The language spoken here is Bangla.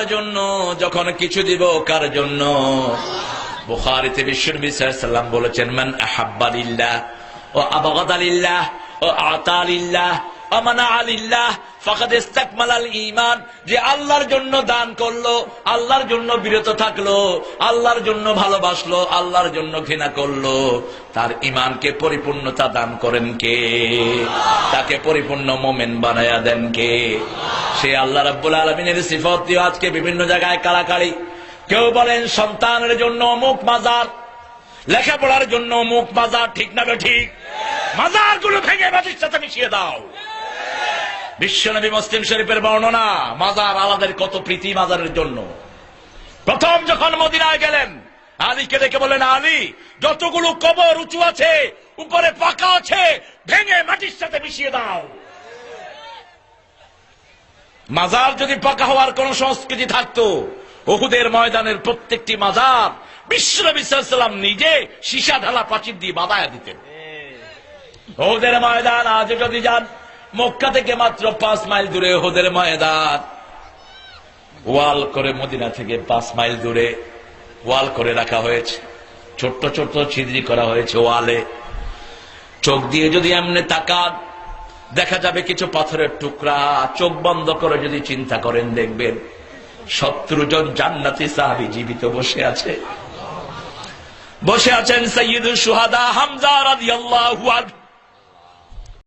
জন্য? যখন কিছু দিব কার জন্য? বুখারিতে বিশ্বনবী সাল্লাম বলেছেন, মান আহাব্বালিল্লাহ ও আবাগাদালিল্লাহ ও আতালিল্লাহ আলিল্লাহ ফাকাদ ইস্তাকমালাল যে আল্লাহর জন্য দান করল, আল্লাহর জন্য বিরত থাকল, আল্লাহর জন্য ভালোবাসলো, আল্লাহর জন্য ঘৃণা করল, তার ইমানকে পরিপূর্ণতা দান করেন কে? তাকে পরিপূর্ণ মোমেন বানায়া দেন কে? সে আল্লাহ রাব্বুল আলমিনের সিফত দিয়ে আজকে বিভিন্ন জায়গায় কাড়াকাড়ি। কেউ বলেন সন্তানের জন্য অমুক মাজার, লেখাপড়ার জন্য অমুক মাজার, ঠিক না ঠিক? মাজারগুলো ভেঙে মাটির সাথে মিশিয়ে দাও। বিশ্বনবী মুসলিম শরীফের বর্ণনা, মাজার আলাদের কত প্রীতি মাজারের জন্য। প্রথম যখন মদিনায় গেলেন, আলীকে দেখে বলেন আলী, যতগুলো কবর উঁচু আছে, উপরে পাকা আছে, ভেঙে মাটির সাথে মিশিয়ে দাও। মাজার যদি পাকা হওয়ার কোন সংস্কৃতি থাকতো ওহুদের ময়দানের প্রত্যেকটি মাজার বিশ্বনবী নিজে সীসা ঢালা প্রাচীর দিয়ে বাদায়া দিতেন। ওহুদের ময়দান আজ যদি যান, মক্কা থেকে মাত্র পাঁচ মাইল দূরে ওহুদের ময়দান। ওয়াল করে মদিনা থেকে পাঁচ মাইল দূরে ওয়াল করে রাখা হয়েছে। ছোট্ট ছোট্ট ছিদ্রি করা হয়েছে ওয়ালে। চোখ দিয়ে যদি এমনি তাকান দেখা যাবে কিছু পাথরের টুকরা। চোখ বন্ধ করে যদি চিন্তা করেন, দেখবেন সত্তর জন জান্নাতি সাহাবি জীবিত বসে আছে। বসে আছেন সৈয়দুল সুহাদা হামজা রাদিয়াল্লাহু আনহু।